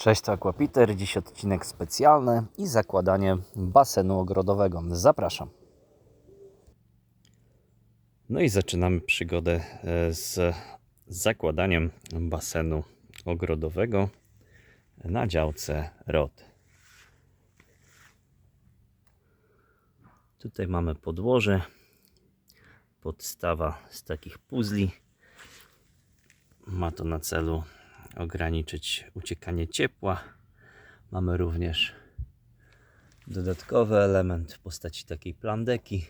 Cześć, to Aquapiter. Dziś odcinek specjalny i zakładanie basenu ogrodowego. Zapraszam. No i zaczynamy przygodę e, z zakładaniem basenu ogrodowego na działce ROT. Tutaj mamy podłoże, podstawa z takich puzli. Ma to na celu ograniczyć uciekanie ciepła. Mamy również dodatkowy element w postaci takiej plandeki.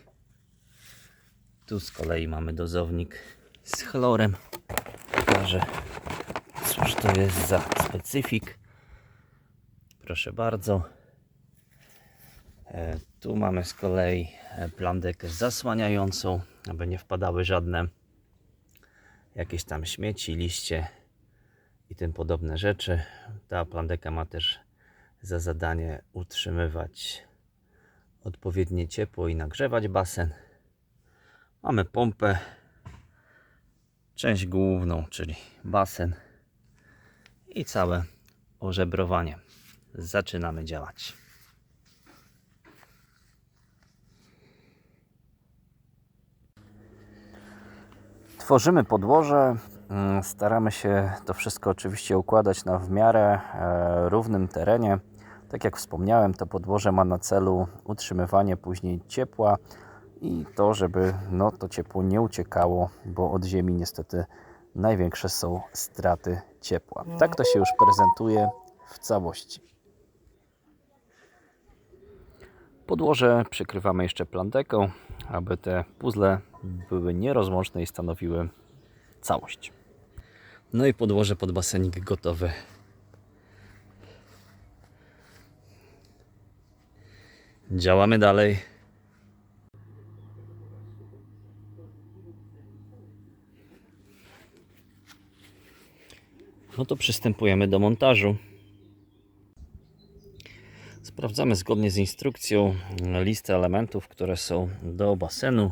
Tu z kolei mamy dozownik z chlorem. Pokażę, cóż to jest za specyfik. Proszę bardzo. E, Tu mamy z kolei plandekę zasłaniającą, aby nie wpadały żadne jakieś tam śmieci, liście i tym podobne rzeczy. Ta plandeka ma też za zadanie utrzymywać odpowiednie ciepło i nagrzewać basen. Mamy pompę, część główną, czyli basen i całe ożebrowanie. Zaczynamy działać. Tworzymy podłoże. Mm, Staramy się to wszystko oczywiście układać na w miarę e, równym terenie. Tak jak wspomniałem, to podłoże ma na celu utrzymywanie później ciepła i to, żeby no, to ciepło nie uciekało, bo od ziemi niestety największe są straty ciepła. Tak to się już prezentuje w całości. Podłoże przykrywamy jeszcze plandeką, aby te puzzle były nierozłączne i stanowiły całość. No i podłoże pod basenik gotowe. Działamy dalej. No to przystępujemy do montażu. Sprawdzamy zgodnie z instrukcją listę elementów, które są do basenu.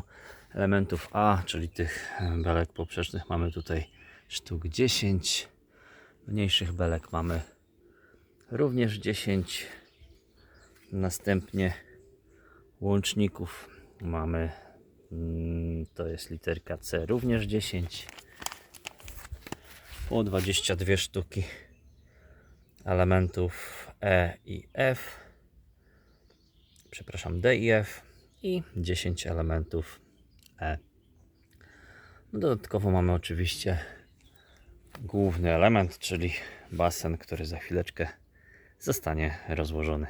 Elementów A, czyli tych belek poprzecznych mamy tutaj sztuk 10. Mniejszych belek mamy również 10. Następnie łączników mamy, mm, to jest literka C, również 10. Po 22 sztuki elementów E i F przepraszam, D i F i 10 elementów E. No dodatkowo mamy oczywiście główny element, czyli basen, który za chwileczkę zostanie rozłożony.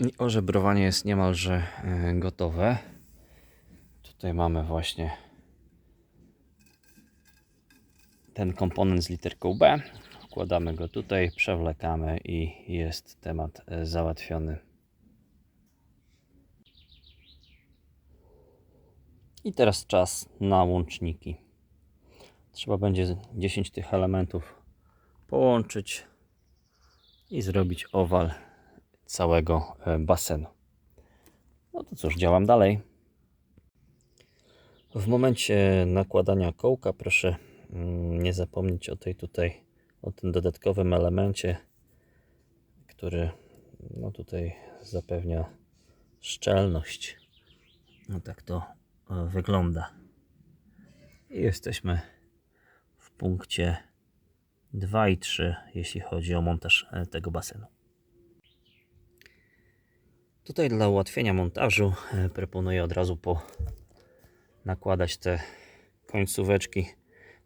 I Ożebrowanie jest niemalże e, gotowe. Tutaj mamy właśnie ten komponent z literką B. Wkładamy go tutaj, przewlekamy i jest temat e, załatwiony. I teraz czas na łączniki. Trzeba będzie 10 tych elementów połączyć i zrobić owal całego e, basenu. No to cóż, działam dalej. W momencie nakładania kołka proszę nie zapomnieć o tej tutaj, o tym dodatkowym elemencie, który no tutaj zapewnia szczelność. No tak to e, wygląda. I jesteśmy w punkcie 2 i 3, jeśli chodzi o montaż e, tego basenu. Tutaj dla ułatwienia montażu e, proponuję od razu po nakładać te końcóweczki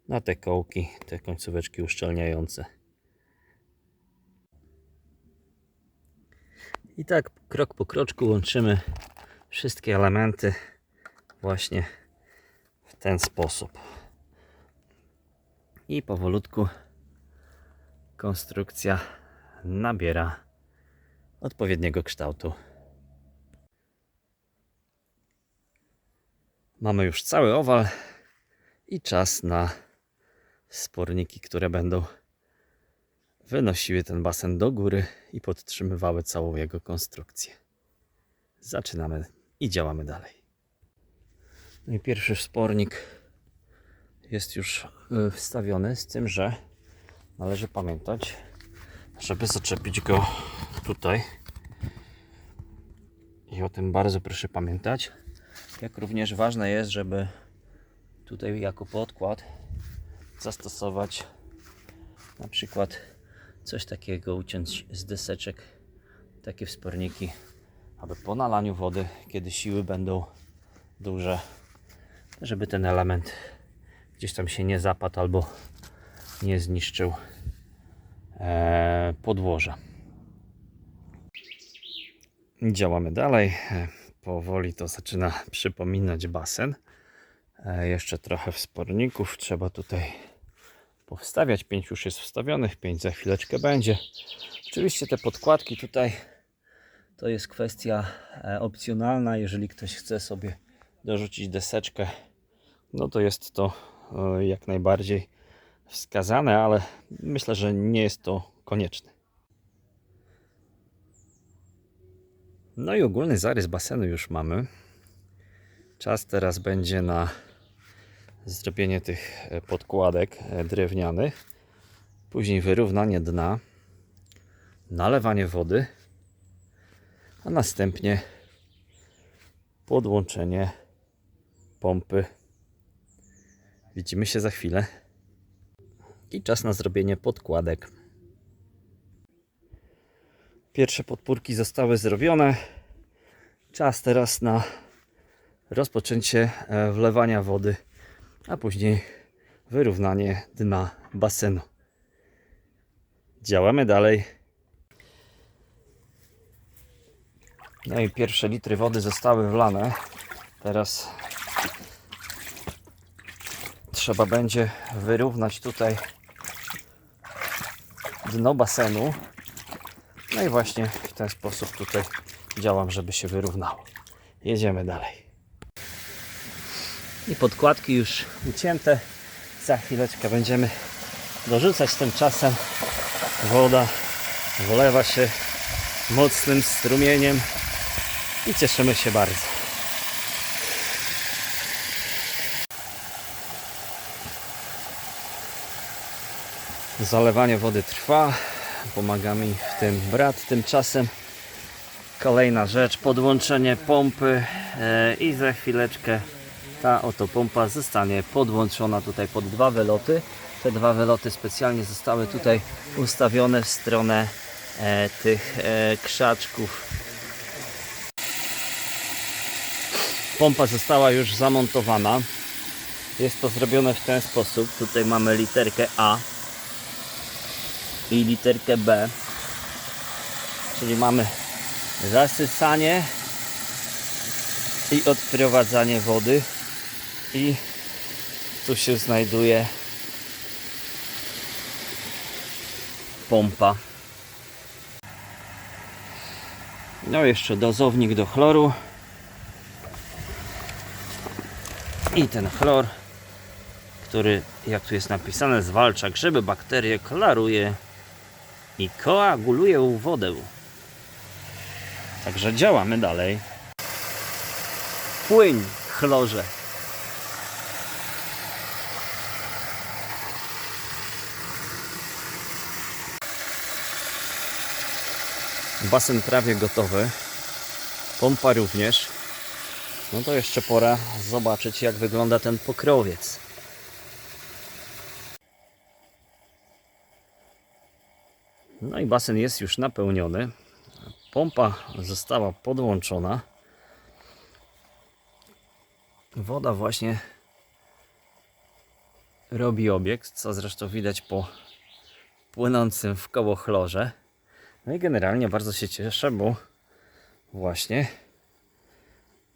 na te kołki, te końcóweczki uszczelniające. I tak krok po kroczku łączymy wszystkie elementy właśnie w ten sposób. I powolutku konstrukcja nabiera odpowiedniego kształtu. Mamy już cały owal i czas na sporniki, które będą wynosiły ten basen do góry i podtrzymywały całą jego konstrukcję. Zaczynamy i działamy dalej. No i pierwszy wspornik jest już y, wstawiony, z tym, że należy pamiętać, żeby zaczepić go tutaj. I o tym bardzo proszę pamiętać. Jak również ważne jest, żeby tutaj jako podkład zastosować. Na przykład coś takiego uciąć z deseczek takie wsporniki aby po nalaniu wody kiedy siły będą duże żeby ten element gdzieś tam się nie zapadł albo nie zniszczył e, podłoża. Działamy dalej. Powoli to zaczyna przypominać basen. E, jeszcze trochę wsporników trzeba tutaj powstawiać. 5 już jest wstawionych, 5 za chwileczkę będzie. Oczywiście te podkładki tutaj to jest kwestia e, opcjonalna. Jeżeli ktoś chce sobie dorzucić deseczkę, no to jest to e, jak najbardziej wskazane, ale myślę, że nie jest to konieczne. No i ogólny zarys basenu już mamy. Czas teraz będzie na zrobienie tych e, podkładek e, drewnianych, później wyrównanie dna, nalewanie wody, a następnie podłączenie pompy. Widzimy się za chwilę. I czas na zrobienie podkładek. Pierwsze podpórki zostały zrobione. Czas teraz na rozpoczęcie e, wlewania wody a później wyrównanie dna basenu. Działamy dalej. No i pierwsze litry wody zostały wlane. Teraz trzeba będzie wyrównać tutaj dno basenu. No i właśnie w ten sposób tutaj działam, żeby się wyrównało. Jedziemy dalej i podkładki już ucięte. Za chwileczkę będziemy dorzucać tymczasem woda wlewa się mocnym strumieniem i cieszymy się bardzo. Zalewanie wody trwa, pomaga mi w tym brat tymczasem. Kolejna rzecz, podłączenie pompy e, i za chwileczkę ta oto pompa zostanie podłączona tutaj pod dwa wyloty. Te dwa wyloty specjalnie zostały tutaj ustawione w stronę e, tych e, krzaczków. Pompa została już zamontowana. Jest to zrobione w ten sposób. Tutaj mamy literkę A i literkę B. Czyli mamy zasysanie i odprowadzanie wody i tu się znajduje pompa. No jeszcze dozownik do chloru. I ten chlor, który jak tu jest napisane zwalcza grzyby, bakterie, klaruje i koaguluje wodę. Także działamy dalej. Płyń chlorze. Basen prawie gotowy. Pompa również. No to jeszcze pora zobaczyć jak wygląda ten pokrowiec. No i basen jest już napełniony. Pompa została podłączona. Woda właśnie robi obiekt, co zresztą widać po płynącym w koło chlorze. No i generalnie bardzo się cieszę, bo właśnie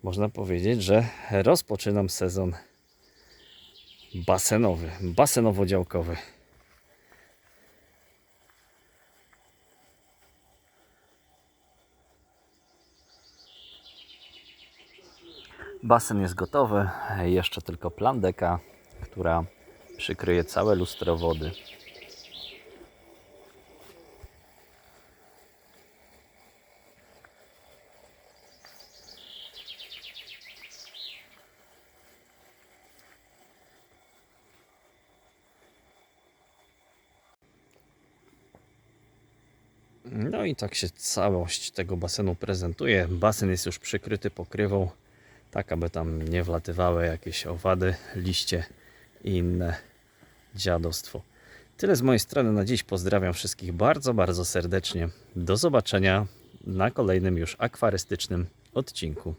można powiedzieć, że rozpoczynam sezon basenowy, basenowo-działkowy. Basen jest gotowy, jeszcze tylko plandeka, która przykryje całe lustro wody. No i tak się całość tego basenu prezentuje. Basen jest już przykryty pokrywą, tak aby tam nie wlatywały jakieś owady, liście i inne dziadostwo. Tyle z mojej strony na dziś. Pozdrawiam wszystkich bardzo, bardzo serdecznie. Do zobaczenia na kolejnym już akwarystycznym odcinku.